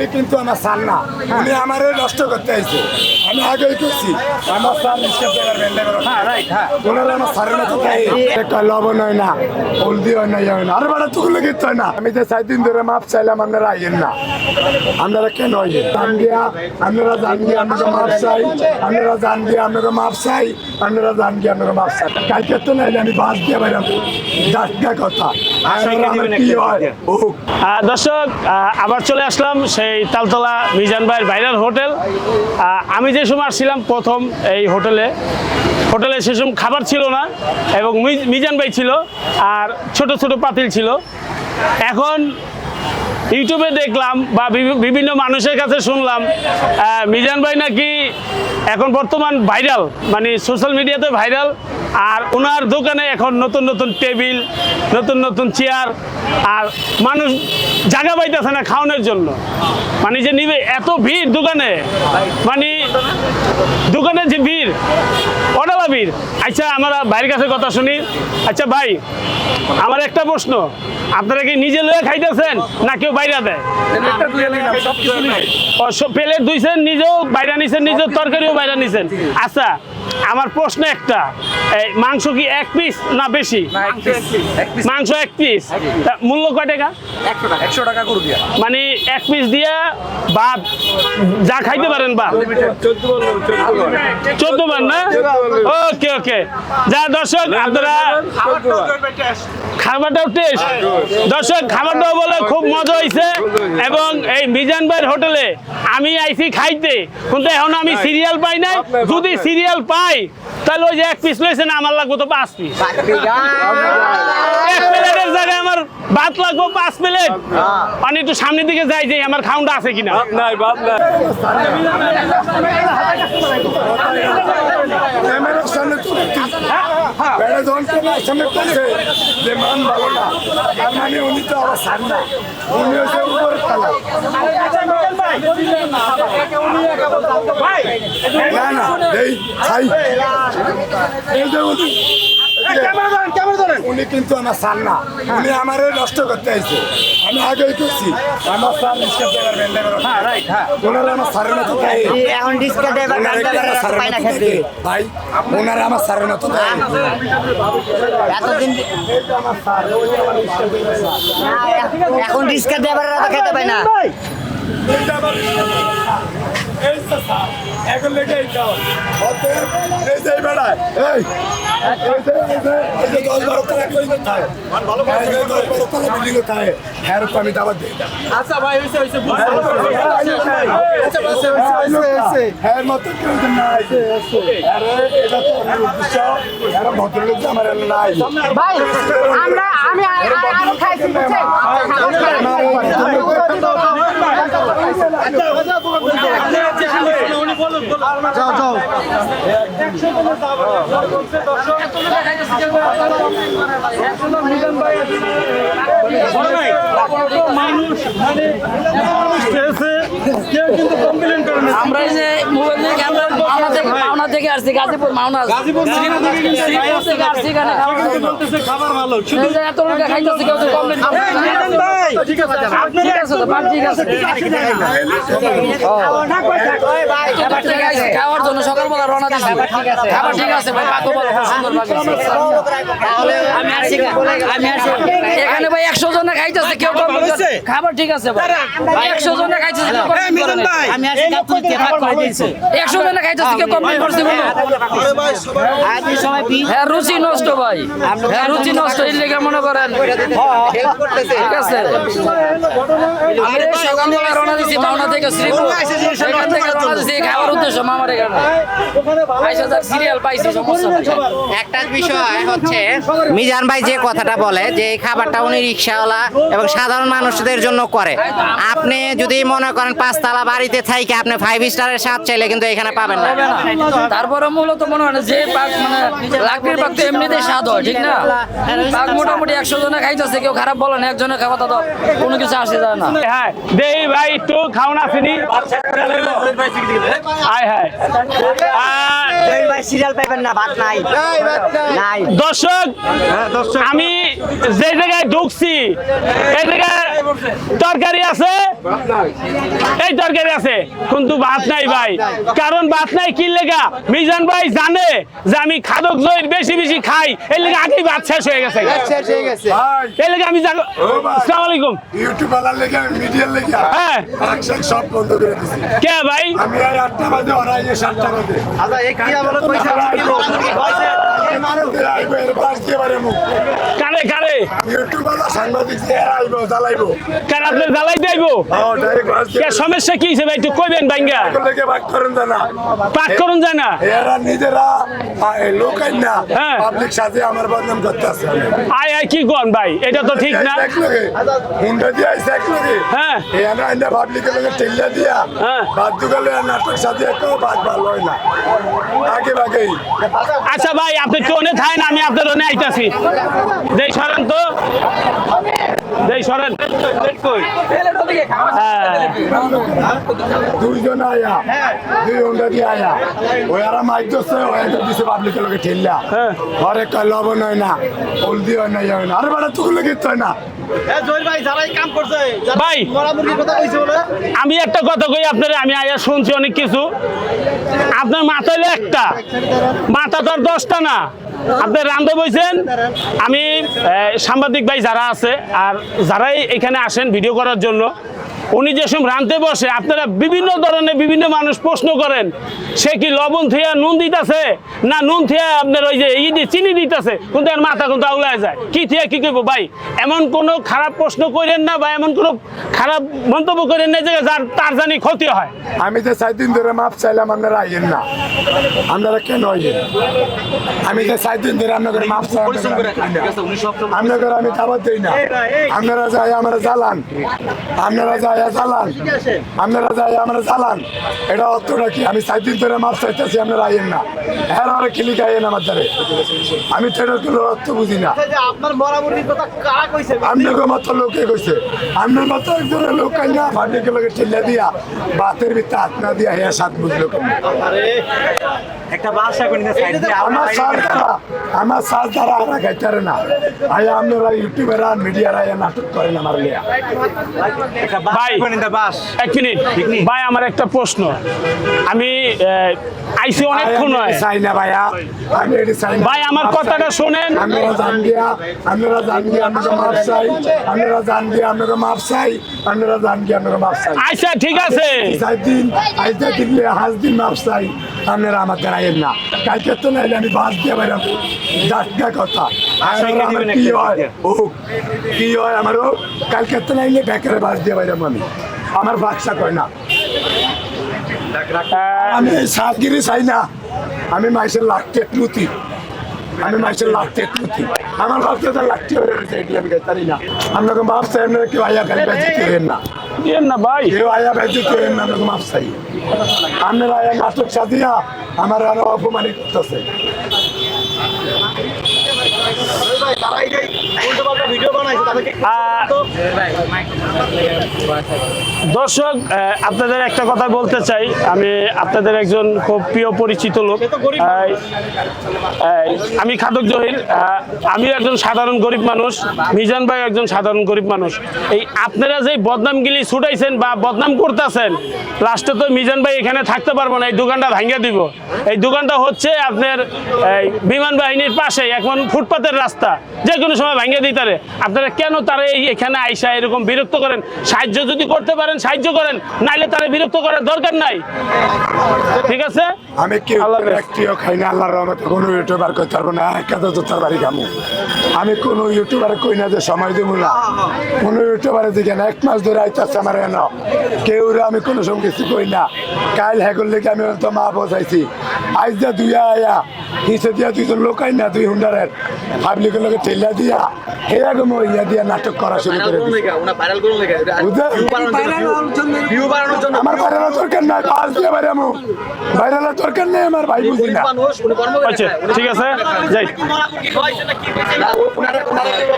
উনি কিন্তু আমার সার না। উনি আমারে নষ্ট করতে আইছে। আমি আগেই করছি। আমার সার নিষ্কাপ দেওয়ার বেন্ডে করো হ্যাঁ রাইট হ্যাঁ। ওনারা আমার সারের মতো একটা লবণ হয় না হলদি হয় না ইয়ে হয় না। আরে বাড়া তুকুলে কিচ্ছু হয় না। আমি যে চার দিন ধরে মাপ চাইলাম আপনারা আইয়েন না। আপনারা কেন আইয়েন? জান দিয়া আপনারা জান গিয়ে আপনারা মাপ চাই। আপনারা জান দিয়ে আপনারা মাপ চাই। আপনারা গিয়ে আপনারা মাপ চাই। কালকে তো নাইলে আমি বাদ দিয়ে বাইরাম ডাক্তার কথা। হয় দর্শক আবার চলে আসলাম সেই তালতলা মিজান ভাইয়ের ভাইরাল হোটেল। আমি যে সময় আসছিলাম প্রথম এই হোটেলে হোটেলে সে সময় খাবার ছিল না এবং মিজান ভাই ছিল আর ছোট ছোট পাতিল ছিল। এখন ইউটিউবে দেখলাম বা বিভিন্ন মানুষের কাছে শুনলাম মিজান ভাই নাকি এখন বর্তমান ভাইরাল মানে সোশ্যাল মিডিয়াতে ভাইরাল আর ওনার দোকানে এখন নতুন নতুন টেবিল নতুন নতুন চেয়ার আর মানুষ জায়গা পাইতেছে না খাওয়ানোর জন্য। মানে যে নিবে এত ভিড় দোকানে। মানে দোকানে যে ভিড় অডালা ভিড়। আচ্ছা আমরা ভাইয়ের কাছে কথা শুনি। আচ্ছা ভাই আমার একটা প্রশ্ন। আপনারা কি নিজে লয়ে খাইতেছেন না কেউ বাইরে দেয়? প্লেট দুইছেন নিজেও বাইরে নিছেন নিজেও তরকারিও বাইরে নিছেন। আচ্ছা আমার প্রশ্ন একটা এই মাংস কি এক পিস না বেশি? মাংস এক পিস মূল্য কয় টাকা? একশো টাকা। করে দিয়া। মানে এক পিস দিয়ে ভাত যা খাইতে পারেন বা চোদ্দ বার না? ওকে ওকে যা দর্শক আপনারা খাবারটাও টেস্ট দর্শক খাবারটাও বলে খুব মজা হয়েছে এবং এই মিজান ভাইয়ের হোটেলে আমি আইছি খাইতে। কিন্তু এখন আমি সিরিয়াল পাই নাই। যদি সিরিয়াল পাই তাহলে ওই যে এক পিস লইছে না আমার লাগবো তো পাঁচ পিস এক প্লেটের জায়গায় আমার ভাত লাগবো পাঁচ প্লেট। মানে একটু সামনের দিকে যাই যে আমার খাউন্ডা আছে কিনা। ক্যামেরার সামনে নাই বেড়া যখন ক্যামেরার সামনে করছে যে মান ভালো না, তার মানে উনি তো আবার সার না। উনি হচ্ছে উপরে তালা না না, এই খাই এই যে উনি উনি কিন্তু আমার সার না। উনি আমারে নষ্ট করতে আইছে। আমি আগেই করছি। আমার সার হ্যাঁ রাইট হ্যাঁ। ওনারা আমার সারের মতো এখন সারের মতো খেতে। ভাই ওনারা আমার সারের মতো এতদিন এখন ডিসকাউন্ট এবার খেতে পাই না। এই স্যার, এখন লেগে এই খাও। অতএব এই যে বেড়ায়, এই, আমি আচ্ছা ভাই হইছে হইছে এর মতো কেউ যে নাই। আরে, এটা তো অন্য উদ্দেশ্য। এরা ভদ্রলোক যে আমার এর নাই। আমরা আমরা যে মোবাইল থেকে ক্যামেরা মাওনা থেকে মাওনা থেকে আসছি। গাজীপুর মাওনা গাজীপুর শ্রীপুর থেকে আসছি এখানে খাওয়ার জন্য খাবার ভালো। এই এত লোক খাইতেছে কেউ কমপ্লেন ঠিক আছে তো ঠিক আছে খাবার ঠিক আছে। খাওয়ার জন্য সকালবেলা রওনা দিছি। খাবার ঠিক আছে ভাই পাকো বলো সুন্দর ভাবে আমি আসছি আমি আসছি এখানে ভাই একশো জনে খাইতেছে কেউ কমপ্লেন খাবার ঠিক আছে ভাই। জনে। আমি আসি ভাগ করে দিয়েছি। জনে করছে বলো। সবাই পি হ্যাঁ রুচি নষ্ট ভাই। হ্যাঁ রুচি নষ্ট লেগে মনে করেন। ঠিক আছে। আমি সকালবেলা রওনা দিছি মাওনা থেকে শ্রীপুর সেখান থেকে রওনা দিছি খাওয়ার উদ্দেশ্য মামার এখানে। আইসা যাক সিরিয়াল পাইছি সমস্যা একটা বিষয় হচ্ছে মিজান ভাই যে কথাটা বলে যে এই খাবারটা উনি রিক্সাওয়ালা এবং সাধারণ মানুষদের জন্য করে। আপনি যদি মনে করেন পাঁচতলা বাড়িতে থেকে আপনি ফাইভ স্টারের স্বাদ চাইলে কিন্তু এখানে পাবেন না। তারপরে মূলত মনে হয় যে পাক মানে লাকড়ির পাক তো এমনিতেই স্বাদ হয় ঠিক না? পাক মোটামুটি একশো জনে খাইতেছে কেউ খারাপ বলে না একজনের খাওয়া তো কোনো কিছু আসে যায় না। হ্যাঁ দেই ভাই একটু হ্যাঁ। পাইবেন না ভাত নাই। নাই। দর্শক আমি যে জায়গায় ঢুকছি এই জায়গায় তরকারি আছে? এই তরকারি আছে। কিন্তু ভাত নাই ভাই। কারণ ভাত নাই কি লেগা? মিজান ভাই জানে যে আমি খাদক জয়ের বেশি বেশি খাই। এই লেগে আগেই ভাত শেষ হয়ে গেছে। এই লেগে আমি আসসালামু আলাইকুম। ইউটিউব আলার লেগে মিডিয়ার লেগে। হ্যাঁ। সব বন্ধ করে দিছি। কে ভাই? আমি আর আটটা বাজে ওরা এই সাতটা বাজে। এর মুখ কারে কারে এরা আপনি জ্বালাই দেবো সমস্যা কি ভাই? একটু কইবেন ভাঙ্গা পাক করুন যায় না এরা নিজেরা লোকাই না। পাবলিক সাথে আমার বদনাম করতে আছে আয় আয় কি কোন ভাই? এটা তো ঠিক না। হুন্ডা দিয়ে আইসে এক লগে হ্যাঁ। এনা এনা পাবলিকের লগে টেল্লা দিয়া হ্যাঁ। বাদ নাটক সাথে একও বাদ ভালো হয় না। আগে বাগেই। আচ্ছা ভাই আপনি টোনে না আমি আপনার অনেক আইতাছি। যেই সরেন তো? যেই সরেন। হ্যাঁ। দুইজন আয়া। দুই হুন্ডা দিয়ে আয়া। ওই আর মাইক দোস্ত ওই দিছে পাবলিকের লোকে ঠেললা। হ্যাঁ। ঘরে লবণ হয় না হলদি হয় না ইয়ে হয় না। আরে বাড়া তুগুলো হয় না। ভাই আমি একটা কথা কই আপনার আমি আয়া শুনছি অনেক কিছু। আপনার মাথা হলো একটা। মাথা তো আর দশটা না। আপনি রান্ধে বইছেন। আমি সাংবাদিক ভাই যারা আছে আর যারাই এখানে আসেন ভিডিও করার জন্য উনি যে সময় রাঁধতে বসে আপনারা বিভিন্ন ধরনের বিভিন্ন মানুষ প্রশ্ন করেন সে কি লবণ থিয়া নুন দিতেছে? না নুন থিয়া আপনার ওই যে ই দিয়ে চিনি দিতেছে? কিন্তু এর মাথা কিন্তু আউলায় যায়। কি থিয়া কি করব ভাই এমন কোনো খারাপ প্রশ্ন করেন না বা এমন কোনো খারাপ মন্তব্য করেন না যে যার তার জানি ক্ষতি হয়। আমি যে চার দিন ধরে মাপ চাইলাম আপনারা আইয়েন না। আপনারা কেন আইয়েন? আমি যে চার দিন ধরে আপনাদের মাপ চাই পরিশ্রম করে খান ঠিক আছে উনি আপনাদের আমি খাবার দিই না। আপনারা যাই আমরা জ্বালান। আপনারা যাই জ্বালান। আপনারা যাই আমরা জ্বালান। এটা অর্থটা কি? আমি চার দিন ধরে মাপ চাইতেছি আপনারা আইয়েন না। হ্যাঁ আর খিলি খাইয়েন আমার দ্বারে। আমি তো এটা কোনো অর্থ বুঝি না। আপনার কইছে? আপনাকে মাত্র লোকে কইছে। আপনার মাত্র একজনের লোক কাই না ফাটিকে লোকে ঠেলে দিয়া বাতের ভিতরে হাত না দিয়া হ্যাঁ সাত বুঝলো একটা বাসা আমার সাজ দ্বারা আমার সাজ দ্বারা আমরা খাইতারে না। আই আপনারা ইউটিউবেরা মিডিয়ারা নাটক করেন আমার লিয়া। ভাই। এক মিনিট। ভাই আমার একটা প্রশ্ন। আমি আইসি অনেকক্ষণ হয়। চাই না ভাইয়া চাই ভাই আমার কথাটা শোনেন। আপনারা জান দিয়া আপনারা জান আপনাকে মাপ চাই আপনারা জান আপনাকে মাপ চাই আপনারা জান আপনাকে মাপ চাই আচ্ছা ঠিক আছে। চার দিন আইতে দিলে হাজ দিন মাপ চাই আপনারা আমার না। কালকে তো নাইলে আমি বাস দিয়ে বাইরাম ডাক্তা কথা। কি হয়। ও কি হয় আমারও কালকে তো নাইলে বেকারে বাস দিয়ে বাইরাম আমি। আমার বাচ্চা কয় না। আমি সাতগিরি চাই না। আমি মাইসের লাখতে লুতি। আমি মাইসের লাখতে লুতি। আমার ভাবতে তো এটি আমি পারি না। আপনাকে মাপ চাই আপনারা কেউ আয়া খালি বেঁচে হবেন না। না ভাই। কেউ আয়া বেঁচে হবেন না আপনাকে মাপ চাই আপনারা আয়া নাটক সাজিয়া আমার আরও অপমানিত করতেছে। はいやいや。দর্শক আপনাদের একটা কথা বলতে চাই। আমি আপনাদের একজন খুব প্রিয় পরিচিত লোক। আমি খাদক জহির। আমিও একজন সাধারণ গরিব মানুষ। মিজান ভাই একজন সাধারণ গরিব মানুষ। এই আপনারা যে বদনামগিলি ছুটাইছেন বা বদনাম করতেছেন লাস্টে তো মিজান ভাই এখানে থাকতে পারব না এই দোকানটা ভাঙ্গা দিব। এই দোকানটা হচ্ছে আপনার বিমান বাহিনীর পাশে এখন ফুটপাতের রাস্তা। যে কোনো সময় ভাঙ্গা দিতে পারে আপনারা কেন তারা এই এখানে আইসা এরকম বিরক্ত করেন? সাহায্য যদি করতে পারেন সাহায্য করেন। নাইলে তারা বিরক্ত করার দরকার নাই। ঠিক আছে? আমি হাফেজ। ব্যক্তিও খাই না আল্লাহর রহমতে কোনো ইউটিউবার করতে পারব না একা তো তার বাড়ি খামু। আমি কোনো ইউটিউবার কই না যে সময় দেবো না। কোনো ইউটিউবারে দিকে না এক মাস ধরে আইতাছে আমার এন। কেউ আমি কোনো সময় কিছু কই না। কাল হ্যাঁ করলে কি আমি তো মা বসাইছি আজ যা দুই আয়া নিচে দিয়া তুই তো লোকাই না তুই হুন্ডারের। পাবলিকের লোকে ঠেলা দিয়া এরকম ইয়া দিয়া নাটক করা শুরু করে আমার ভাইরালের দরকার নাই পাঁচ দিয়ে বাইরে আমি। ভাইরালের দরকার নেই আমার ভাই বুঝি না। আচ্ছা ঠিক আছে যাই।